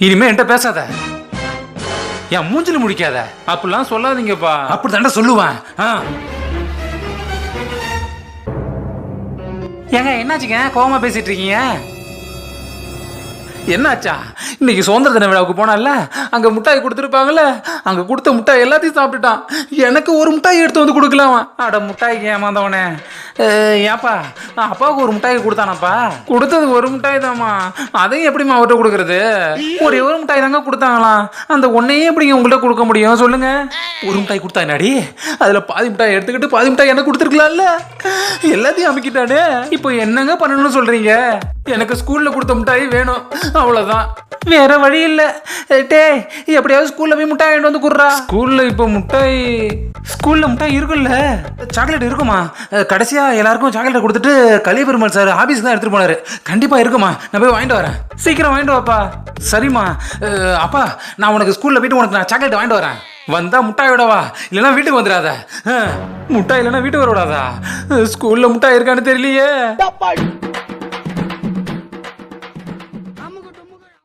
இனிமே என்கிட்ட பேசாத. என் மூஞ்சில முடிக்காத. அப்படிலாம் சொல்லாதீங்கப்பா. அப்படி தாண்டா சொல்லுவேன். ஆ. ஏங்க என்னாச்சுங்க? கோவமா பேசிட்டு இருக்கீங்க? என்னாச்சா? இன்னைக்கு சுதந்திர தின விழாவுக்கு போனால அங்க முட்டாய் கொடுத்துருப்பாங்கல்ல? அங்க கொடுத்த முட்டாய் எல்லாத்தையும் சாப்பிட்டுட்டான். எனக்கு ஒரு முட்டாய் எடுத்து வந்து கொடுக்கலாம்? அட முட்டாய்க்கு ஏமாந்தவனே. ஏப்பா அப்பாவுக்கு ஒரு மிட்டாய் கொடுத்தானப்பா? கொடுத்தது ஒரு மிட்டாய் தாம்மா அதையும் எப்படிம்மா அவர்கிட்ட கொடுக்கறது? ஒரே ஒரு மிட்டாய் தாங்க கொடுத்தாங்களாம். அந்த ஒன்னையே எப்படிங்க உங்கள்கிட்ட கொடுக்க முடியும்? சொல்லுங்க. ஒரு மிட்டாய் கொடுத்தா என்னடி? அதுல பாதி மிட்டாய் எடுத்துக்கிட்டு பாதி மிட்டாய் என்ன கொடுத்துருக்கலாம்ல. எல்லாத்தையும் அமைக்கிட்டானே. இப்போ என்னங்க பண்ணணும்னு சொல்றீங்க? எனக்கு ஸ்கூல்ல கொடுத்த மிட்டாய் வேணும். அவ்வளவுதான். வேற வழி இல்ல. டேய் எப்படியாவது ஸ்கூல்ல போய் முட்டாய் வாங்கிட்டு வந்து குடுறா. ஸ்கூல்ல இப்போ முட்டாய். ஸ்கூல்ல முட்டாய் இருக்குல்ல. சாக்லேட் இருக்குமா? கடைசியா எல்லாருக்கும் சாக்லேட் கொடுத்துட்டு கலிய பெருமாள் சார் ஆபீஸ்க்கு தான் எடுத்துட்டு போனாரு. கண்டிப்பா இருக்குமா? நான் போய் வாங்கிட்டு வரேன். சீக்கிரம் வாங்கிட்டு வாப்பா. சரிம்மா. அப்பா நான் உனக்கு ஸ்கூல்ல போயிட்டு உனக்கு நான் சாக்லேட் வாங்கிட்டு வரேன். வந்தா முட்டாயோட வா இல்லைன்னா வீட்டுக்கு வந்துடாத. முட்டாய் இல்லைன்னா வீட்டுக்கு வர விடாதா ஸ்கூல்ல முட்டாய் இருக்கான்னு தெரியலையே.